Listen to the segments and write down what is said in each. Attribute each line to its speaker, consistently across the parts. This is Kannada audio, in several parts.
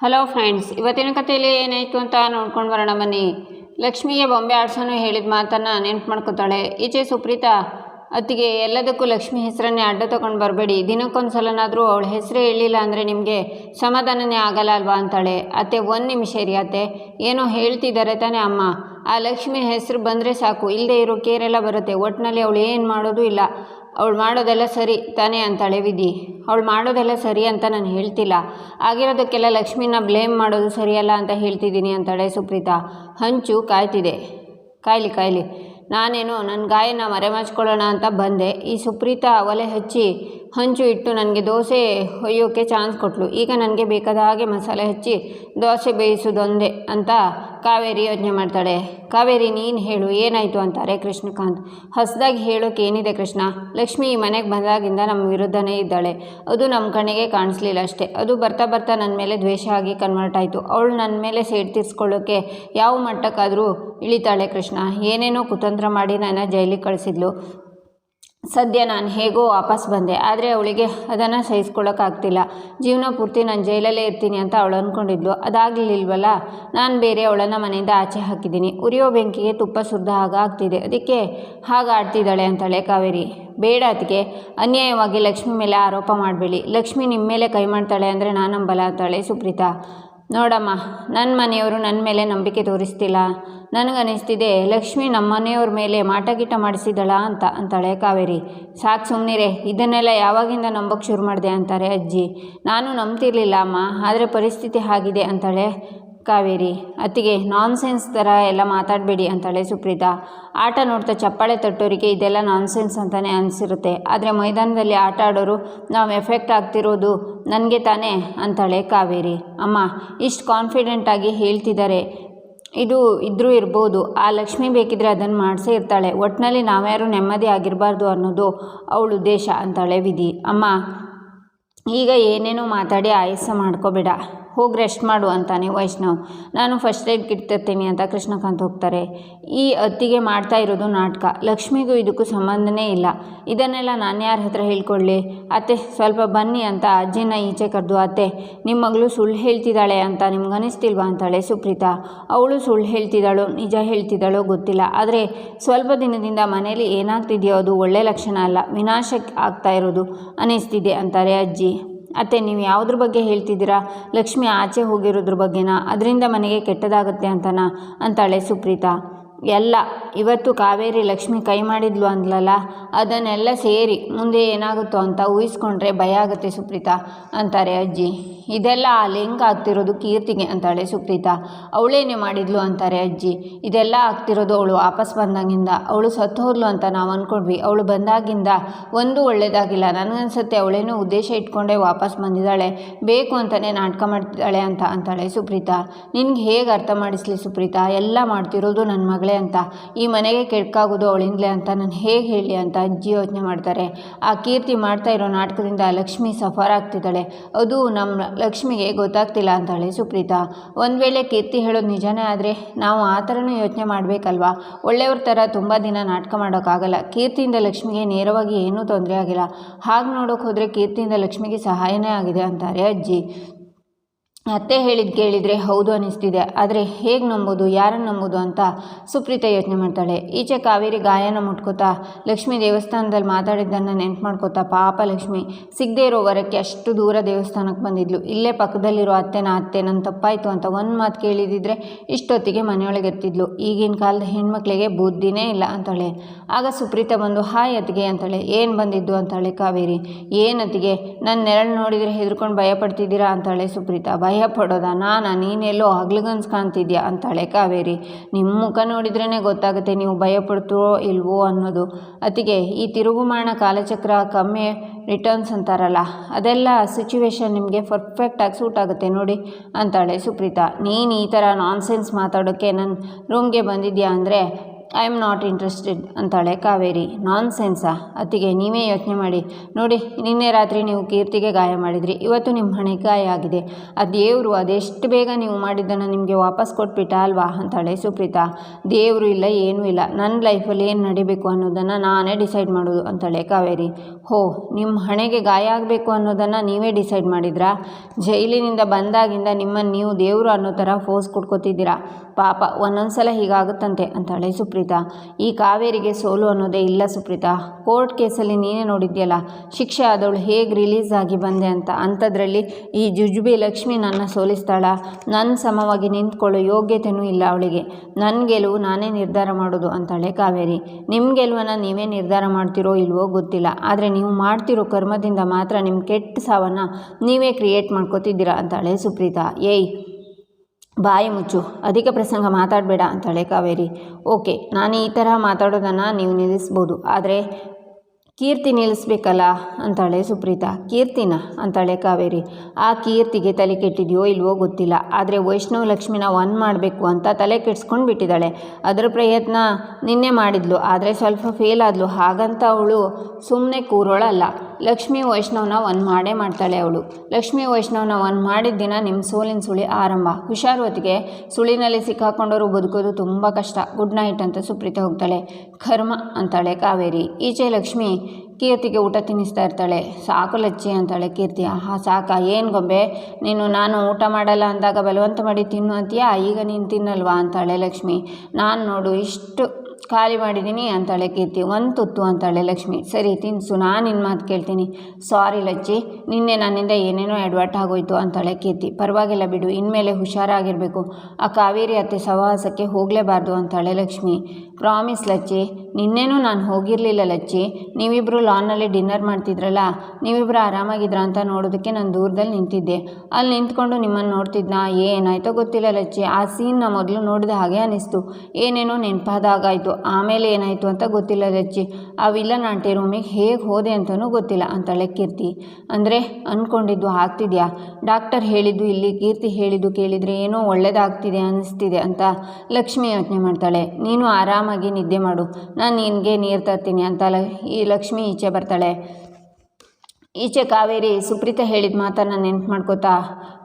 Speaker 1: ಹಲೋ ಫ್ರೆಂಡ್ಸ್ ಇವತ್ತಿನ ಕಥೆಯಲ್ಲಿ ಏನಾಯಿತು ಅಂತ ನೋಡ್ಕೊಂಡು ಬರೋಣ ಬನ್ನಿ. ಲಕ್ಷ್ಮಿಗೆ ಬೊಂಬೆ ಆಡ್ಸೋನು ಹೇಳಿದ ಮಾತನ್ನು ನೆನ್ಪು ಮಾಡ್ಕೋತಾಳೆ. ಈಚೆ ಸುಪ್ರೀತಾ, ಅತ್ತಿಗೆ ಎಲ್ಲದಕ್ಕೂ ಲಕ್ಷ್ಮಿ ಹೆಸರನ್ನೇ ಅಡ್ಡ ತೊಗೊಂಡು ಬರಬೇಡಿ. ದಿನಕ್ಕೊಂದು ಸಲನಾದರೂ ಅವಳ ಹೆಸರೇ ಹೇಳಿಲ್ಲ ಅಂದರೆ ನಿಮಗೆ ಸಮಾಧಾನನೇ ಆಗಲ್ಲ ಅಲ್ವಾ ಅಂತಾಳೆ. ಅತ್ತೆ, ಒಂದು ನಿಮಿಷ ಇರಿ ಅತ್ತೆ. ಏನೋ ಹೇಳ್ತಿದ್ದಾರೆ ತಾನೇ ಅಮ್ಮ. ಆ ಲಕ್ಷ್ಮಿ ಹೆಸರು ಬಂದರೆ ಸಾಕು. ಇಲ್ಲದೆ ಇರೋ ಕೇರೆಲ್ಲ ಬರುತ್ತೆ. ಒಟ್ಟಿನಲ್ಲಿ ಅವಳು ಏನು ಮಾಡೋದು ಇಲ್ಲ. ಅವಳು ಮಾಡೋದೆಲ್ಲ ಸರಿ ತಾನೇ ಅಂತಾಳೆ ವಿಧಿ ಅವಳು ಮಾಡೋದೆಲ್ಲ ಸರಿ ಅಂತ ನಾನು ಹೇಳ್ತಿಲ್ಲ. ಆಗಿರೋದಕ್ಕೆಲ್ಲ ಲಕ್ಷ್ಮಿನ ಬ್ಲೇಮ್ ಮಾಡೋದು ಸರಿಯಲ್ಲ ಅಂತ ಹೇಳ್ತಿದ್ದೀನಿ ಅಂತಾಳೆ ಸುಪ್ರೀತಾ. ಹಂಚು ಕಾಯ್ತಿದೆ. ಕಾಯ್ಲಿ ಕಾಯ್ಲಿ. ನಾನೇನು ನನ್ನ ಗಾಯನ ಮರೆಮಾಚ್ಕೊಳ್ಳೋಣ ಅಂತ ಬಂದೆ. ಈ ಸುಪ್ರೀತಾ ಒಲೆ ಹಚ್ಚಿ ಹಂಚು ಇಟ್ಟು ನನಗೆ ದೋಸೆ ಹೊಯ್ಯೋಕ್ಕೆ ಚಾನ್ಸ್ ಕೊಟ್ಟಳು ಈಗ ನನಗೆ ಬೇಕಾದ ಹಾಗೆ ಮಸಾಲೆ ಹಚ್ಚಿ ದೋಸೆ ಬೇಯಿಸೋದೊಂದೇ ಅಂತ ಕಾವೇರಿ ಯೋಚನೆ ಮಾಡ್ತಾಳೆ. ಕಾವೇರಿ ನೀನು ಹೇಳು, ಏನಾಯಿತು ಅಂತಾರೆ ಕೃಷ್ಣಕಾಂತ್, ಹೊಸದಾಗಿ ಹೇಳೋಕೆ ಏನಿದೆ ಕೃಷ್ಣ? ಲಕ್ಷ್ಮಿ ಈ ಮನೆಗೆ ಬಂದಾಗಿಂದ ನಮ್ಮ ವಿರುದ್ಧನೇ ಇದ್ದಾಳೆ. ಅದು ನಮ್ಮ ಕಣ್ಣಿಗೆ ಕಾಣಿಸ್ಲಿಲ್ಲ ಅಷ್ಟೇ. ಅದು ಬರ್ತಾ ಬರ್ತಾ ನನ್ನ ಮೇಲೆ ದ್ವೇಷ ಆಗಿ ಕನ್ವರ್ಟ್ ಆಯಿತು ಅವಳು ನನ್ನ ಮೇಲೆ ಸೇಡ್ ತೀರ್ಸ್ಕೊಳ್ಳೋಕ್ಕೆ ಯಾವ ಮಟ್ಟಕ್ಕಾದರೂ ಇಳಿತಾಳೆ ಕೃಷ್ಣ. ಏನೇನೋ ಕುತಂತ್ರ ಮಾಡಿ ನನ್ನ ಜೈಲಿಗೆ ಕಳಿಸಿದ್ಲು. ಸದ್ಯ ನಾನು ಹೇಗೋ ವಾಪಸ್ ಬಂದೆ, ಆದರೆ ಅವಳಿಗೆ ಅದನ್ನು ಸಹಿಸ್ಕೊಳ್ಳೋಕ್ಕಾಗ್ತಿಲ್ಲ ಜೀವನ ಪೂರ್ತಿ ನಾನು ಜೈಲಲ್ಲೇ ಇರ್ತೀನಿ ಅಂತ ಅವಳು ಅಂದ್ಕೊಂಡಿದ್ಲು ಅದಾಗಲಿಲ್ವಲ್ಲ, ನಾನು ಬೇರೆ ಅವಳನ್ನು ಮನೆಯಿಂದ ಆಚೆ ಹಾಕಿದ್ದೀನಿ. ಉರಿಯೋ ಬೆಂಕಿಗೆ ತುಪ್ಪ ಸುರಿದ ಹಾಗಾಗ್ತಿದೆ ಅದಕ್ಕೆ ಹಾಗೆ ಆಡ್ತಿದ್ದಾಳೆ ಅಂತಾಳೆ ಕಾವೇರಿ. ಬೇಡ ಅದಕ್ಕೆ ಅನ್ಯಾಯವಾಗಿ ಲಕ್ಷ್ಮಿ ಮೇಲೆ ಆರೋಪ ಮಾಡಬೇಡಿ. ಲಕ್ಷ್ಮಿ ನಿಮ್ಮ ಮೇಲೆ ಕೈ ಮಾಡ್ತಾಳೆ ಅಂದರೆ ನಾನು ನಂಬಲ್ಲ ಅಂತಾಳೆ ಸುಪ್ರೀತಾ. ನೋಡಮ್ಮ ನನ್ನ ಮನೆಯವರು ನನ್ನ ಮೇಲೆ ನಂಬಿಕೆ ತೋರಿಸ್ತಿಲ್ಲ. ನನಗನ್ನಿಸ್ತಿದೆ ಲಕ್ಷ್ಮಿ ನಮ್ಮ ಮನೆಯವ್ರ ಮೇಲೆ ಮಾಟ ಗೀಟ ಮಾಡಿಸಿದಳ ಅಂತ ಅಂತಾಳೆ ಕಾವೇರಿ. ಸಾಕು ಸುಮ್ಮನಿರೆ ಇದನ್ನೆಲ್ಲ ಯಾವಾಗಿಂದ ನಂಬಕ್ಕೆ ಶುರು ಮಾಡಿದೆ ಅಂತಾರೆ ಅಜ್ಜಿ. ನಾನು ನಂಬ್ತಿರ್ಲಿಲ್ಲ ಅಮ್ಮ, ಆದರೆ ಪರಿಸ್ಥಿತಿ ಆಗಿದೆ ಅಂತಾಳೆ ಕಾವೇರಿ. ಅತ್ತಿಗೆ, ನಾನ್ಸೆನ್ಸ್ ಥರ ಎಲ್ಲ ಮಾತಾಡಬೇಡಿ ಅಂತಾಳೆ ಸುಪ್ರೀತಾ. ಆಟ ನೋಡ್ತಾ ಚಪ್ಪಾಳೆ ತಟ್ಟೋರಿಗೆ ಇದೆಲ್ಲ ನಾನ್ಸೆನ್ಸ್ ಅಂತಲೇ ಅನಿಸಿರುತ್ತೆ. ಆದರೆ ಮೈದಾನದಲ್ಲಿ ಆಟ ಆಡೋರು, ನಾವು ಎಫೆಕ್ಟ್ ಆಗ್ತಿರೋದು ನನಗೆ ತಾನೇ ಅಂತಾಳೆ ಕಾವೇರಿ. ಅಮ್ಮ, ಇಷ್ಟು ಕಾನ್ಫಿಡೆಂಟಾಗಿ ಹೇಳ್ತಿದ್ದಾರೆ ಇದು ಇದ್ರೂ ಇರ್ಬೋದು. ಆ ಲಕ್ಷ್ಮಿ ಬೇಕಿದ್ರೆ ಅದನ್ನು ಮಾಡಿಸೇ ಇರ್ತಾಳೆ. ಒಟ್ಟಿನಲ್ಲಿ ನಾವ್ಯಾರು ನೆಮ್ಮದಿ ಆಗಿರಬಾರ್ದು ಅನ್ನೋದು ಅವಳ ಉದ್ದೇಶ ಅಂತಾಳೆ ವಿಧಿ. ಅಮ್ಮ, ಈಗ ಏನೇನೋ ಮಾತಾಡಿ ಆಯಾಸ ಮಾಡ್ಕೋಬೇಡ. ಹೋಗಿ ರೆಸ್ಟ್ ಮಾಡು ಅಂತಾನೆ ವೈಷ್ಣವ್. ನಾನು ಫಸ್ಟ್ ಏಡ್ ಕಿಟ್ ತರ್ತೀನಿ ಅಂತ ಕೃಷ್ಣಕಾಂತ್ ಹೋಗ್ತಾರೆ. ಈ ಅತ್ತಿಗೆ ಮಾಡ್ತಾ ಇರೋದು ನಾಟಕ. ಲಕ್ಷ್ಮಿಗೂ ಇದಕ್ಕೂ ಸಂಬಂಧನೇ ಇಲ್ಲ. ಇದನ್ನೆಲ್ಲ ನಾನು ಯಾರ ಹತ್ರ ಹೇಳ್ಕೊಳ್ಳಿ ಅತ್ತೆ, ಸ್ವಲ್ಪ ಬನ್ನಿ ಅಂತ ಅಜ್ಜಿನ ಈಚೆ ಕರೆದು, ಅತ್ತೆ ನಿಮ್ಮ ಮಗಳು ಸುಳ್ಳು ಹೇಳ್ತಿದ್ದಾಳೆ ಅಂತ ನಿಮ್ಗೆ ಅನಿಸ್ತಿಲ್ವಾ? ಅಂತಾಳೆ ಸುಪ್ರೀತಾ. ಅವಳು ಸುಳ್ಳು ಹೇಳ್ತಿದ್ದಾಳೋ, ನಿಜ ಹೇಳ್ತಿದ್ದಾಳೋ ಗೊತ್ತಿಲ್ಲ. ಆದರೆ ಸ್ವಲ್ಪ ದಿನದಿಂದ ಮನೆಯಲ್ಲಿ ಏನಾಗ್ತಿದೆಯೋ ಅದು ಒಳ್ಳೆ ಲಕ್ಷಣ ಅಲ್ಲ. ವಿನಾಶಕ್ಕೆ ಆಗ್ತಾ ಇರೋದು ಅನಿಸ್ತಿದೆ, ಅಂತಾರೆ ಅಜ್ಜಿ. ಅತ್ತೆ, ನೀವು ಯಾವುದ್ರ ಬಗ್ಗೆ ಹೇಳ್ತಿದ್ದೀರಾ? ಲಕ್ಷ್ಮಿ ಆಚೆ ಹೋಗಿರೋದ್ರ ಬಗ್ಗೆನಾ? ಅದರಿಂದ ಮನೆಗೆ ಕೆಟ್ಟದಾಗುತ್ತೆ ಅಂತನಾ? ಅಂತಾಳೆ ಸುಪ್ರೀತಾ. ಎಲ್ಲ. ಇವತ್ತು ಕಾವೇರಿ ಲಕ್ಷ್ಮಿ ಕೈ ಮಾಡಿದ್ಲು ಅಂದ್ಲಲ್ಲ? ಅದನ್ನೆಲ್ಲ ಸೇರಿ ಮುಂದೆ ಏನಾಗುತ್ತೋ ಅಂತ ಊಹಿಸ್ಕೊಂಡ್ರೆ ಭಯ ಆಗುತ್ತೆ ಸುಪ್ರೀತಾ ಅಂತಾರೆ ಅಜ್ಜಿ. ಇದೆಲ್ಲ ಆ ಲಿಂಕ್ ಆಗ್ತಿರೋದು ಕೀರ್ತಿಗೆ ಅಂತಾಳೆ ಸುಪ್ರೀತಾ. ಅವಳೇನೇ ಮಾಡಿದ್ಲು ಅಂತಾರೆ ಅಜ್ಜಿ. ಇದೆಲ್ಲ ಆಗ್ತಿರೋದು ಅವಳು ವಾಪಸ್ ಬಂದಾಗಿಂದ. ಅವಳು ಸತ್ತು ಹೋದ್ಲು ಅಂತ ನಾವು ಅಂದ್ಕೊಂಡ್ವಿ ಅವಳು ಬಂದಾಗಿಂದ ಒಂದು ಒಳ್ಳೇದಾಗಿಲ್ಲ. ನನಗನ್ಸುತ್ತೆ ಅವಳೇನೋ ಉದ್ದೇಶ ಇಟ್ಕೊಂಡೇ ವಾಪಸ್ ಬಂದಿದ್ದಾಳೆ. ಬೇಕು ಅಂತಲೇ ನಾಟಕ ಮಾಡ್ತಿದ್ದಾಳೆ ಅಂತ ಅಂತಾಳೆ ಸುಪ್ರೀತಾ. ನಿನಗೆ ಹೇಗೆ ಅರ್ಥ ಮಾಡಿಸ್ಲಿ ಸುಪ್ರೀತಾ? ಎಲ್ಲ ಮಾಡ್ತಿರೋದು ನನ್ನ ಮಗಳೇ ಅಂತ, ಈ ಮನೆಗೆ ಕೆಡ್ಕಾಗೋದು ಅವಳಿಂದಲೇ ಅಂತ ನಾನು ಹೇಗೆ ಹೇಳಿ ಅಂತ ಅಜ್ಜಿ ಯೋಚನೆ ಮಾಡ್ತಾರೆ. ಆ ಕೀರ್ತಿ ಮಾಡ್ತಾ ಇರೋ ನಾಟಕದಿಂದ ಲಕ್ಷ್ಮಿ ಸಫರ್ ಆಗ್ತಿದ್ದಾಳೆ. ಅದು ನಮ್ಮ ಲಕ್ಷ್ಮಿಗೆ ಗೊತ್ತಾಗ್ತಿಲ್ಲ ಅಂತಾಳೆ ಸುಪ್ರೀತಾ. ಒಂದು ವೇಳೆ ಕೀರ್ತಿ ಹೇಳೋದು ನಿಜನೇ ಆದರೆ ನಾವು ಆ ಥರನೂ ಯೋಚನೆ ಮಾಡಬೇಕಲ್ವಾ? ಒಳ್ಳೆಯವ್ರ ಥರ ತುಂಬ ದಿನ ನಾಟಕ ಮಾಡೋಕ್ಕಾಗಲ್ಲ. ಕೀರ್ತಿಯಿಂದ ಲಕ್ಷ್ಮಿಗೆ ನೇರವಾಗಿ ಏನೂ ತೊಂದರೆ ಆಗಿಲ್ಲ. ಹಾಗೆ ನೋಡೋಕೆ ಹೋದರೆ ಕೀರ್ತಿಯಿಂದ ಲಕ್ಷ್ಮಿಗೆ ಸಹಾಯನೇ ಆಗಿದೆ ಅಂತಾರೆ ಅಜ್ಜಿ. ಅತ್ತೆ ಹೇಳಿದ್ದು ಕೇಳಿದರೆ ಹೌದು ಅನಿಸ್ತಿದೆ, ಆದರೆ ಹೇಗೆ ನಂಬೋದು ಯಾರನ್ನು ನಂಬೋದು ಅಂತ ಸುಪ್ರೀತಾ ಯೋಚನೆ ಮಾಡ್ತಾಳೆ. ಈಚೆ ಕಾವೇರಿ ಗಾಯನ ಮುಟ್ಕೋತಾ ಲಕ್ಷ್ಮಿ ದೇವಸ್ಥಾನದಲ್ಲಿ ಮಾತಾಡಿದ್ದನ್ನು ನೆನ್ಪು ಮಾಡ್ಕೋತಾ ಪಾಪ ಲಕ್ಷ್ಮಿ. ಸಿಗದೇ ಇರೋ ವರಕ್ಕೆ ಅಷ್ಟು ದೂರ ದೇವಸ್ಥಾನಕ್ಕೆ ಬಂದಿದ್ಲು. ಇಲ್ಲೇ ಪಕ್ಕದಲ್ಲಿರೋ ಅತ್ತೆನ ಅತ್ತೆ ನನ್ನ ತಪ್ಪಾಯಿತು ಅಂತ ಒಂದು ಮಾತು ಕೇಳಿದಿದ್ರೆ ಇಷ್ಟೊತ್ತಿಗೆ ಮನೆಯೊಳಗೆ ಇರ್ತಿದ್ಲು ಈಗಿನ ಕಾಲದ ಹೆಣ್ಮಕ್ಳಿಗೆ ಬುದ್ಧಿನೇ ಇಲ್ಲ ಅಂತಾಳೆ. ಆಗ ಸುಪ್ರೀತಾ ಬಂದು, ಹಾಯ್ ಅತ್ತಿಗೆ ಅಂತಾಳೆ. ಏನು ಬಂದಿದ್ದು? ಅಂತಾಳೆ ಕಾವೇರಿ. ಏನತ್ತಿಗೆ ನನ್ನ ನೆರಳು ನೋಡಿದರೆ ಹೆದರ್ಕೊಂಡು ಭಯ ಪಡ್ತಿದ್ದೀರಾ ಅಂತಾಳೆ ಸುಪ್ರೀತಾ. ಭಯ ಪಡೋದ ನಾನು ನೀನೆಲ್ಲೋ ಹಗ್ಲಗನ್ಸ್ ಕಾಣ್ತಿದ್ಯಾ ಅಂತಾಳೆ ಕಾವೇರಿ. ನಿಮ್ಮ ಮುಖ ನೋಡಿದ್ರೇ ಗೊತ್ತಾಗುತ್ತೆ ನೀವು ಭಯ ಪಡ್ತೀರೋ ಇಲ್ವೋ ಅನ್ನೋದು. ಅತಿಗೆ ಈ ತಿರುಗುಮಾಣ ಕಾಲಚಕ್ರ ಕಮ್ಮಿ ರಿಟರ್ನ್ಸ್ ಅಂತಾರಲ್ಲ, ಅದೆಲ್ಲ ಸಿಚುವೇಶನ್ ನಿಮಗೆ ಪರ್ಫೆಕ್ಟಾಗಿ ಸೂಟ್ ಆಗುತ್ತೆ ನೋಡಿ, ಅಂತಾಳೆ ಸುಪ್ರೀತಾ. ನೀನು ಈ ಥರ ನಾನ್ಸೆನ್ಸ್ ಮಾತಾಡೋಕ್ಕೆ ನನ್ನ ರೂಮ್ಗೆ ಬಂದಿದ್ಯಾ ಅಂದರೆ ಐ ಆಮ್ ನಾಟ್ ಇಂಟ್ರೆಸ್ಟೆಡ್ ಅಂತಾಳೆ ಕಾವೇರಿ. ನಾನ್ ಸೆನ್ಸಾ ಅತ್ತಿಗೆ, ನೀವೇ ಯೋಚನೆ ಮಾಡಿ. ನೋಡಿ, ನಿನ್ನೆ ರಾತ್ರಿ ನೀವು ಕೀರ್ತಿಗೆ ಗಾಯ ಮಾಡಿದ್ರಿ. ಇವತ್ತು ನಿಮ್ಮ ಹಣೆ ಗಾಯ ಆಗಿದೆ. ಆ ದೇವರು ಅದೆಷ್ಟು ಬೇಗ ನೀವು ಮಾಡಿದ್ದನ್ನು ನಿಮಗೆ ವಾಪಸ್ ಕೊಟ್ಬಿಟ್ಟ ಅಲ್ವಾ? ಅಂತಾಳೆ ಸುಪ್ರೀತಾ. ದೇವರು ಇಲ್ಲ, ಏನೂ ಇಲ್ಲ. ನನ್ನ ಲೈಫಲ್ಲಿ ಏನು ನಡಿಬೇಕು ಅನ್ನೋದನ್ನು ನಾನೇ ಡಿಸೈಡ್ ಮಾಡೋದು, ಅಂತಾಳೆ ಕಾವೇರಿ. ಹೋ ನಿಮ್ಮ ಹಣೆಗೆ ಗಾಯ ಆಗಬೇಕು ಅನ್ನೋದನ್ನು ನೀವೇ ಡಿಸೈಡ್ ಮಾಡಿದ್ರಾ? ಜೈಲಿನಿಂದ ಬಂದಾಗಿಂದ ನಿಮ್ಮನ್ನು ನೀವು ದೇವರು ಅನ್ನೋ ಥರ ಫೋರ್ಸ್ ಕೊಡ್ಕೋತಿದ್ದೀರಾ ಪಾಪ ಒಂದೊಂದು ಸಲ ಹೀಗಾಗುತ್ತಂತೆ ಅಂತಾಳೆ ಸುಪ್ರೀತಾ. ಈ ಕಾವೇರಿಗೆ ಸೋಲು ಅನ್ನೋದೇ ಇಲ್ಲ ಸುಪ್ರೀತಾ. ಕೋರ್ಟ್ ಕೇಸಲ್ಲಿ ನೀನೇ ನೋಡಿದ್ಯಲ್ಲ, ಶಿಕ್ಷೆ ಆದವಳು ಹೇಗೆ ರಿಲೀಸ್ ಆಗಿ ಬಂದೆ ಅಂತ ಅಂಥದ್ರಲ್ಲಿ ಈ ಜುಜುಬಿ ಲಕ್ಷ್ಮಿ ನನ್ನ ಸೋಲಿಸ್ತಾಳ. ನನ್ನ ಸಮವಾಗಿ ನಿಂತ್ಕೊಳ್ಳೋ ಯೋಗ್ಯತೆಯೂ ಇಲ್ಲ ಅವಳಿಗೆ. ನನ್ನ ಗೆಲುವು ನಾನೇ ನಿರ್ಧಾರ ಮಾಡೋದು ಅಂತಾಳೆ ಕಾವೇರಿ. ನಿಮ್ಮ ಗೆಲುವನ್ನು ನೀವೇ ನಿರ್ಧಾರ ಮಾಡ್ತಿರೋ ಇಲ್ವೋ ಗೊತ್ತಿಲ್ಲ. ಆದರೆ ನೀವು ಮಾಡ್ತಿರೋ ಕರ್ಮದಿಂದ ಮಾತ್ರ ನಿಮ್ಮ ಕೆಟ್ಟ ಸಾವನ್ನು ನೀವೇ ಕ್ರಿಯೇಟ್ ಮಾಡ್ಕೋತಿದ್ದೀರಾ ಅಂತಾಳೆ ಸುಪ್ರೀತಾ. ಏಯ್ ಬಾಯಿ ಮುಚ್ಚು, ಅಧಿಕ ಪ್ರಸಂಗ ಮಾತಾಡಬೇಡ ಅಂತಾಳೆ ಕಾವೇರಿ. ಓಕೆ, ನಾನು ಈ ಥರ ಮಾತಾಡೋದನ್ನು ನೀವು ನಿಲ್ಲಿಸ್ಬೋದು. ಆದರೆ ಕೀರ್ತಿ ನಿಲ್ಲಿಸ್ಬೇಕಲ್ಲ ಅಂತಾಳೆ ಸುಪ್ರೀತಾ. ಕೀರ್ತಿನ? ಅಂತಾಳೆ ಕಾವೇರಿ. ಆ ಕೀರ್ತಿಗೆ ತಲೆ ಕೆಟ್ಟಿದೆಯೋ ಇಲ್ವೋ ಗೊತ್ತಿಲ್ಲ. ಆದರೆ ವೈಷ್ಣವ ಲಕ್ಷ್ಮಿನ ಒನ್ ಮಾಡಬೇಕು ಅಂತ ತಲೆ ಕೆಡ್ಸ್ಕೊಂಡು ಬಿಟ್ಟಿದ್ದಾಳೆ. ಅದರ ಪ್ರಯತ್ನ ನಿನ್ನೆ ಮಾಡಿದ್ಲು. ಆದರೆ ಸ್ವಲ್ಪ ಫೇಲ್ ಆದ್ಲು. ಹಾಗಂತ ಅವಳು ಸುಮ್ಮನೆ ಕೂರೋಳಲ್ಲ. ಲಕ್ಷ್ಮೀ ವೈಷ್ಣವನ ಒನ್ ಮಾಡೇ ಮಾಡ್ತಾಳೆ ಅವಳು. ಲಕ್ಷ್ಮೀ ವೈಷ್ಣವನ ಒನ್ ಮಾಡಿದ ದಿನ ನಿಮ್ಮ ಸೋಲಿನ ಸುಳಿ ಆರಂಭ. ಹುಷಾರು ಹೊತ್ತಿಗೆ ಸುಳಿನಲ್ಲಿ ಸಿಕ್ಕಾಕೊಂಡವರು ಬದುಕೋದು ತುಂಬ ಕಷ್ಟ. ಗುಡ್ ನೈಟ್ ಅಂತ ಸುಪ್ರೀತಾ ಹೋಗ್ತಾಳೆ. ಕರ್ಮ, ಅಂತಾಳೆ ಕಾವೇರಿ. ಈಚೆ ಲಕ್ಷ್ಮಿ ಕೀರ್ತಿಗೆ ಊಟ ತಿನ್ನಿಸ್ತಾ ಇರ್ತಾಳೆ. ಸಾಕು ಲಚ್ಚಿ ಅಂತಾಳೆ ಕೀರ್ತಿ. ಆಹಾ, ಸಾಕ. ಏನು ಗೊಂಬೆ? ನೀನು, ನಾನು ಊಟ ಮಾಡಲ್ಲ ಅಂದಾಗ ಬಲವಂತ ಮಾಡಿ ತಿನ್ನು ಅಂತೀಯಾ? ಈಗ ನೀನು ತಿನ್ನಲ್ವಾ? ಅಂತಾಳೆ ಲಕ್ಷ್ಮಿ. ನಾನು ನೋಡು, ಇಷ್ಟು ಖಾಲಿ ಮಾಡಿದ್ದೀನಿ ಅಂತಾಳೆ ಕೀರ್ತಿ, ಒಂದು ತುತ್ತು ಅಂತಾಳೆ ಲಕ್ಷ್ಮಿ. ಸರಿ, ತಿನ್ಸು, ನಾನು ನಿನ್ನ ಮಾತು ಕೇಳ್ತೀನಿ. ಸಾರಿ ಲಚ್ಚಿ, ನಿನ್ನೆ ನನ್ನಿಂದ ಏನೇನೋ ಎಡವಟ್ ಆಗೋಯ್ತು ಅಂತಾಳೆ ಕೀರ್ತಿ. ಪರವಾಗಿಲ್ಲ ಬಿಡು, ಇನ್ಮೇಲೆ ಹುಷಾರಾಗಿರಬೇಕು. ಆ ಕಾವೇರಿ ಅತ್ತೆ ಸಹವಾಸಕ್ಕೆ ಹೋಗಲೇಬಾರ್ದು ಅಂತಾಳೆ ಲಕ್ಷ್ಮಿ. ಪ್ರಾಮಿಸ್ ಲಚ್ಚಿ, ನಿನ್ನೇನೂ ನಾನು ಹೋಗಿರಲಿಲ್ಲ ಲಚ್ಚಿ. ನೀವಿಬ್ಬರು ಲಾನ್ನಲ್ಲಿ ಡಿನ್ನರ್ ಮಾಡ್ತಿದ್ರಲ್ಲ ನೀವಿಬ್ಬರು ಆರಾಮಾಗಿದ್ರ ಅಂತ ನೋಡೋದಕ್ಕೆ ನಾನು ದೂರದಲ್ಲಿ ನಿಂತಿದ್ದೆ. ಅಲ್ಲಿ ನಿಂತ್ಕೊಂಡು ನಿಮ್ಮನ್ನು ನೋಡ್ತಿದ್ನಾ, ಏನಾಯ್ತೋ ಗೊತ್ತಿಲ್ಲ ಲಚ್ಚಿ. ಆ ಸೀನ್ನ ಮೊದಲು ನೋಡಿದ ಹಾಗೆ ಅನ್ನಿಸ್ತು ಏನೇನೋ ನೆನಪಾದಾಗಾಯಿತು ಆಮೇಲೆ ಏನಾಯಿತು ಅಂತ ಗೊತ್ತಿಲ್ಲ ಲಚ್ಚಿ ಆ ವಿಲನ್ ಆಂಟಿ ರೂಮಿಗೆ ಹೇಗೆ ಹೋದೆ ಅಂತಲೂ ಗೊತ್ತಿಲ್ಲ ಅಂತಾಳೆ ಕೀರ್ತಿ. ಅಂದರೆ ಅಂದ್ಕೊಂಡಿದ್ದು ಆಗ್ತಿದೆಯಾ? ಡಾಕ್ಟರ್ ಹೇಳಿದ್ದು ಇಲ್ಲಿ, ಕೀರ್ತಿ ಹೇಳಿದ್ದು ಕೇಳಿದರೆ ಏನೋ ಒಳ್ಳೇದಾಗ್ತಿದೆ ಅನ್ನಿಸ್ತಿದೆ ಅಂತ ಲಕ್ಷ್ಮಿ ಯೋಚನೆ ಮಾಡ್ತಾಳೆ. ನೀನು ಆರಾಮಾಗಿ ನಿದ್ದೆ ಮಾಡು. ನಾನು ನಿನಗೆ ನೀರು ತರ್ತೀನಿ ಅಂತ ಈ ಲಕ್ಷ್ಮಿ ಈಚೆ ಬರ್ತಾಳೆ. ಈಚೆ ಕಾವೇರಿ ಸುಪ್ರೀತ ಹೇಳಿದ ಮಾತನ್ನು ನೆನ್ಪು ಮಾಡ್ಕೋತಾ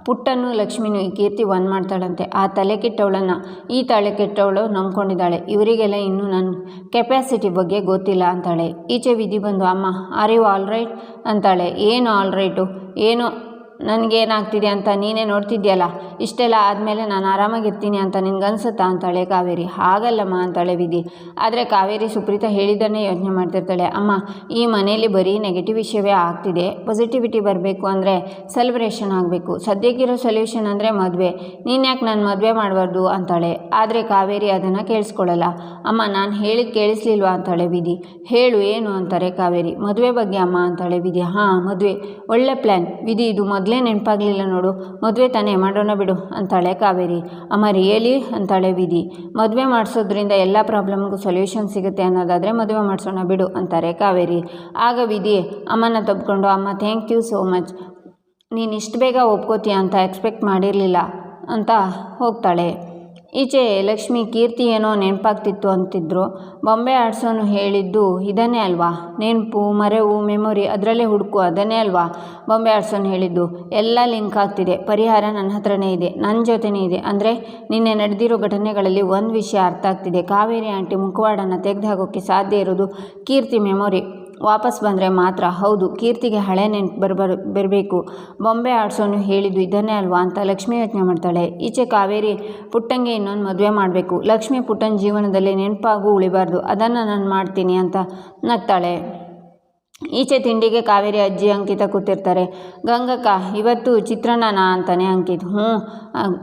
Speaker 1: ಪುಟ್ಟನ್ನು ಲಕ್ಷ್ಮಿನೂ ಈ ಕೀರ್ತಿ ಒಂದು ಮಾಡ್ತಾಳಂತೆ. ಆ ತಲೆ ಕೆಟ್ಟವಳನ್ನು, ಈ ತಲೆ ಕೆಟ್ಟವಳು ನಂಬ್ಕೊಂಡಿದ್ದಾಳೆ. ಇವರಿಗೆಲ್ಲ ಇನ್ನೂ ನನ್ನ ಕೆಪ್ಯಾಸಿಟಿ ಬಗ್ಗೆ ಗೊತ್ತಿಲ್ಲ ಅಂತಾಳೆ. ಈಚೆ ವಿಧಿ ಬಂದು, ಅಮ್ಮ ಆರ್ ಯು ಆಲ್ ರೈಟ್ ಅಂತಾಳೆ. ಏನು ಆಲ್ ರೈಟು ಏನು ನನಗೇನಾಗ್ತಿದೆ ಅಂತ ನೀನೇ ನೋಡ್ತಿದ್ಯಲ್ಲ? ಇಷ್ಟೆಲ್ಲ ಆದಮೇಲೆ ನಾನು ಆರಾಮಾಗಿರ್ತೀನಿ ಅಂತ ನಿನಗನ್ಸುತ್ತಾ ಅಂತಾಳೆ ಕಾವೇರಿ. ಹಾಗಲ್ಲಮ್ಮ ಅಂತಾಳೆ ವಿಧಿ. ಆದರೆ ಕಾವೇರಿ ಸುಪ್ರೀತ ಹೇಳಿದ್ದನ್ನೇ ಯೋಚನೆ ಮಾಡ್ತಿರ್ತಾಳೆ. ಅಮ್ಮ, ಈ ಮನೆಯಲ್ಲಿ ಬರೀ ನೆಗೆಟಿವ್ ವಿಷಯವೇ ಆಗ್ತಿದೆ. ಪಾಸಿಟಿವಿಟಿ ಬರಬೇಕು ಅಂದರೆ ಸೆಲೆಬ್ರೇಷನ್ ಆಗಬೇಕು. ಸದ್ಯಕ್ಕಿರೋ ಸೊಲ್ಯೂಷನ್ ಅಂದರೆ ಮದುವೆ. ನೀನು ಯಾಕೆ ನಾನು ಮದುವೆ ಮಾಡಬಾರ್ದು ಅಂತಾಳೆ. ಆದರೆ ಕಾವೇರಿ ಅದನ್ನು ಕೇಳಿಸ್ಕೊಳ್ಳಲ್ಲ ಅಮ್ಮ, ನಾನು ಹೇಳಿದ್ದು ಕೇಳಿಸ್ಲಿಲ್ವಾ ಅಂತಾಳೆ ವಿಧಿ. ಹೇಳು, ಏನು ಅಂತಾರೆ ಕಾವೇರಿ. ಮದುವೆ ಬಗ್ಗೆ ಅಮ್ಮ ಅಂತಾಳೆ ವಿಧಿ. ಹಾಂ, ಮದುವೆ. ಒಳ್ಳೆ ಪ್ಲ್ಯಾನ್ ವಿಧಿ, ಇದು ಮೊದಲೇ ನೆನಪಾಗಲಿಲ್ಲ ನೋಡು. ಮದುವೆ ತಾನೇ, ಮಾಡೋಣ ಬಿಡು, ಅಂತಾಳೆ ಕಾವೇರಿ. ಅಮ್ಮ ರಿಯಲಿ ಅಂತಾಳೆ ವಿಧಿ. ಮದುವೆ ಮಾಡಿಸೋದ್ರಿಂದ ಎಲ್ಲ ಪ್ರಾಬ್ಲಮ್ಗೂ ಸೊಲ್ಯೂಷನ್ ಸಿಗುತ್ತೆ ಅನ್ನೋದಾದರೆ ಮದುವೆ ಮಾಡಿಸೋಣ ಬಿಡು, ಅಂತಾರೆ ಕಾವೇರಿ. ಆಗ ವಿಧಿ ಅಮ್ಮನ ತಬ್ಕೊಂಡು ಅಮ್ಮ ಥ್ಯಾಂಕ್ ಯು ಸೋ ಮಚ್ ನೀನು ಇಷ್ಟು ಬೇಗ ಒಪ್ಕೋತೀಯ ಅಂತ ಎಕ್ಸ್ಪೆಕ್ಟ್ ಮಾಡಿರಲಿಲ್ಲ, ಅಂತ ಹೋಗ್ತಾಳೆ. ಈಚೆ ಲಕ್ಷ್ಮಿ ಕೀರ್ತಿ ಏನೋ ನೆನಪಾಗ್ತಿತ್ತು ಅಂತಿದ್ರು. ಬೊಂಬೆ ಆಡ್ಸೋನು ಹೇಳಿದ್ದು ಇದನ್ನೇ ಅಲ್ವಾ? ನೆನಪು, ಮರೆವು, ಮೆಮೊರಿ ಅದರಲ್ಲೇ ಹುಡುಕು, ಅದನ್ನೇ ಅಲ್ವಾ? ಬೊಂಬೆ ಆಡ್ಸೋನು ಹೇಳಿದ್ದು. ಎಲ್ಲ ಲಿಂಕ್ ಆಗ್ತಿದೆ. ಪರಿಹಾರ ನನ್ನ ಹತ್ರನೇ ಇದೆ. ನನ್ನ ಜೊತೆನೇ ಇದೆ. ಅಂದರೆ ನಿನ್ನೆ ನಡೆದಿರೋ ಘಟನೆಗಳಲ್ಲಿ ಒಂದು ವಿಷಯ ಅರ್ಥ ಆಗ್ತಿದೆ. ಕಾವೇರಿ ಆಂಟಿ ಮುಖವಾಡನ್ನು ತೆಗೆದು ಹಾಕೋಕ್ಕೆ ಸಾಧ್ಯ ಇರೋದು ಕೀರ್ತಿ, ಮೆಮೊರಿ. ವಾಪಸ್ ಬಂದರೆ ಮಾತ್ರ ಹೌದು, ಕೀರ್ತಿಗೆ ಹಳೆ ನೆನ್ಪು ಬರ್ಬರ್ ಬರಬೇಕು. ಬೊಂಬೆ ಆಡ್ಸೋನು ಹೇಳಿದ್ದು ಇದನ್ನೇ ಅಲ್ವಾ ಅಂತ ಲಕ್ಷ್ಮಿ ಯೋಚನೆ ಮಾಡ್ತಾಳೆ. ಈಚೆ ಕಾವೇರಿ ಪುಟ್ಟಂಗೆ ಇನ್ನೊಂದು ಮದುವೆ ಮಾಡಬೇಕು. ಲಕ್ಷ್ಮಿ ಪುಟ್ಟನ ಜೀವನದಲ್ಲಿ ನೆನಪಾಗೂ ಉಳಿಬಾರ್ದು. ಅದನ್ನು ನಾನು ಮಾಡ್ತೀನಿ ಅಂತ ನಗ್ತಾಳೆ. ಈಚೆ ತಿಂಡಿಗೆ ಕಾವೇರಿ ಅಜ್ಜಿ ಅಂಕಿತ ಕೂತಿರ್ತಾರೆ. ಗಂಗಕ್ಕ, ಇವತ್ತು ಚಿತ್ರಾನ್ನನಾ ಅಂತಾನೆ ಅಂಕಿತ್. ಹ್ಞೂ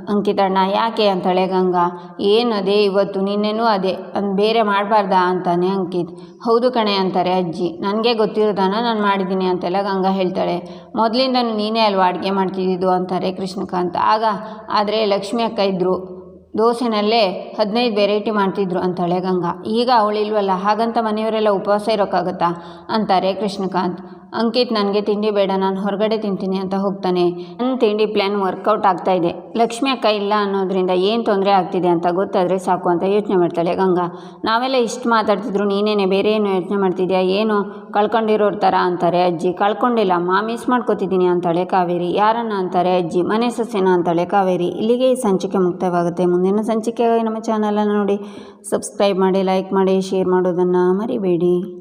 Speaker 1: ಅಂಕಿತಣ್ಣ ಯಾಕೆ ಅಂತಾಳೆ ಗಂಗಾ? ಏನು ಅದೇ ಇವತ್ತು, ನಿನ್ನೆನೂ ಅದೇ ಬೇರೆ ಮಾಡಬಾರ್ದಾ ಅಂತಾನೆ ಅಂಕಿತ್. ಹೌದು ಕಣೆ ಅಂತಾರೆ ಅಜ್ಜಿ. ನನಗೆ ಗೊತ್ತಿರೋದನ್ನ ನಾನು ಮಾಡಿದ್ದೀನಿ ಅಂತೆಲ್ಲ ಗಂಗಾ ಹೇಳ್ತಾಳೆ. ಮೊದಲಿಂದನೂ ನೀನೇ ಅಲ್ವಾ ಅಡುಗೆ ಮಾಡ್ತಿದ್ದಿದ್ದು ಅಂತಾರೆ ಕೃಷ್ಣಕಾಂತ್. ಆಗ, ಆದರೆ ಲಕ್ಷ್ಮಿ ಅಕ್ಕ ಇದ್ದರು ದೋಸೆನಲ್ಲೇ ಹದಿನೈದು ವೆರೈಟಿ ಮಾಡ್ತಿದ್ರು ಅಂತಾಳೆ ಗಂಗಾ. ಈಗ ಅವಳಿಲ್ವಲ್ಲ ಹಾಗಂತ ಮನೆಯವರೆಲ್ಲ ಉಪವಾಸ ಇರೋಕ್ಕಾಗತ್ತಾ? ಅಂತಾರೆ ಕೃಷ್ಣಕಾಂತ್. ಅಂಕಿತ್ ನನಗೆ ತಿಂಡಿ ಬೇಡ, ನಾನು ಹೊರಗಡೆ ತಿಂತೀನಿ ಅಂತ ಹೋಗ್ತಾನೆ. ನನ್ನ ತಿಂಡಿ ಪ್ಲ್ಯಾನ್ ವರ್ಕೌಟ್ ಆಗ್ತಾ ಇದೆ. ಲಕ್ಷ್ಮಿ ಅಕ್ಕ ಇಲ್ಲ ಅನ್ನೋದ್ರಿಂದ ಏನು ತೊಂದರೆ ಆಗ್ತಿದೆ ಅಂತ ಗೊತ್ತಾದರೆ ಸಾಕು ಅಂತ ಯೋಚನೆ ಮಾಡ್ತಾಳೆ ಗಂಗಾ. ನಾವೆಲ್ಲ ಇಷ್ಟು ಮಾತಾಡ್ತಿದ್ರು, ನೀನೇನೆ ಬೇರೆ ಏನು ಯೋಚನೆ ಮಾಡ್ತಿದ್ಯಾ, ಏನು ಕಳ್ಕೊಂಡಿರೋರ ಥರ ಅಂತಾರೆ ಅಜ್ಜಿ. ಕಳ್ಕೊಂಡಿಲ್ಲ, ಮಾ ಮಿಸ್ ಮಾಡ್ಕೋತಿದ್ದೀನಿ ಅಂತಾಳೆ ಕಾವೇರಿ. ಯಾರನ್ನ ಅಂತಾರೆ ಅಜ್ಜಿ? ಮನೆ ಸಸ್ಯನ ಅಂತಾಳೆ ಕಾವೇರಿ. ಇಲ್ಲಿಗೆ ಈ ಸಂಚಿಕೆ ಮುಕ್ತವಾಗುತ್ತೆ. ಮುಂದಿನ ಸಂಚಿಕೆಗಾಗಿ ನಮ್ಮ ಚಾನಲನ್ನು ನೋಡಿ. ಸಬ್ಸ್ಕ್ರೈಬ್ ಮಾಡಿ ಲೈಕ್ ಮಾಡಿ ಶೇರ್ ಮಾಡೋದನ್ನು ಮರಿಬೇಡಿ.